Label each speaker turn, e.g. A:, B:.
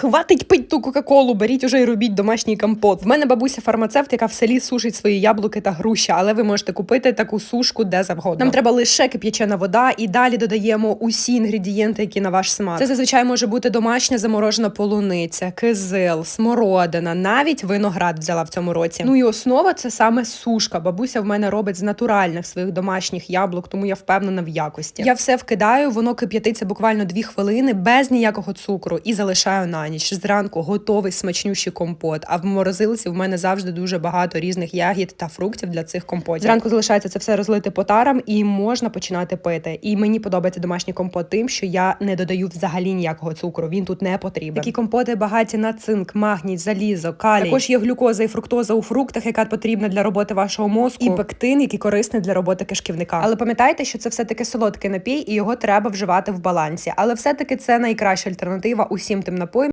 A: Хватить пить ту кока-колу, беріть уже і робіть домашній компот. В мене бабуся фармацевт, яка в селі сушить свої яблуки та груші, але ви можете купити таку сушку де завгодно. Нам треба лише кип'ячена вода, і далі додаємо усі інгредієнти, які на ваш смак. Це зазвичай може бути домашня заморожена полуниця, кизил, смородина, навіть виноград взяла в цьому році. Ну і основа це саме сушка. Бабуся в мене робить з натуральних своїх домашніх яблук, тому я впевнена в якості. Я все вкидаю, воно кип'ятиться буквально дві хвилини без ніякого цукру і залишаю на ніч. Зранку готовий смачнющий компот. А в морозилці в мене завжди дуже багато різних ягід та фруктів для цих компотів. Зранку залишається це все розлити по тарам і можна починати пити. І мені подобається домашній компот тим, що я не додаю взагалі ніякого цукру. Він тут не потрібен. Такі компоти багаті на цинк, магній, залізо, калій. Також є глюкоза і фруктоза у фруктах, яка потрібна для роботи вашого мозку, і пектин, який корисний для роботи кишківника. Але пам'ятайте, що це все таки солодкий напій, і його треба вживати в балансі. Але все таки це найкраща альтернатива усім тим напоям.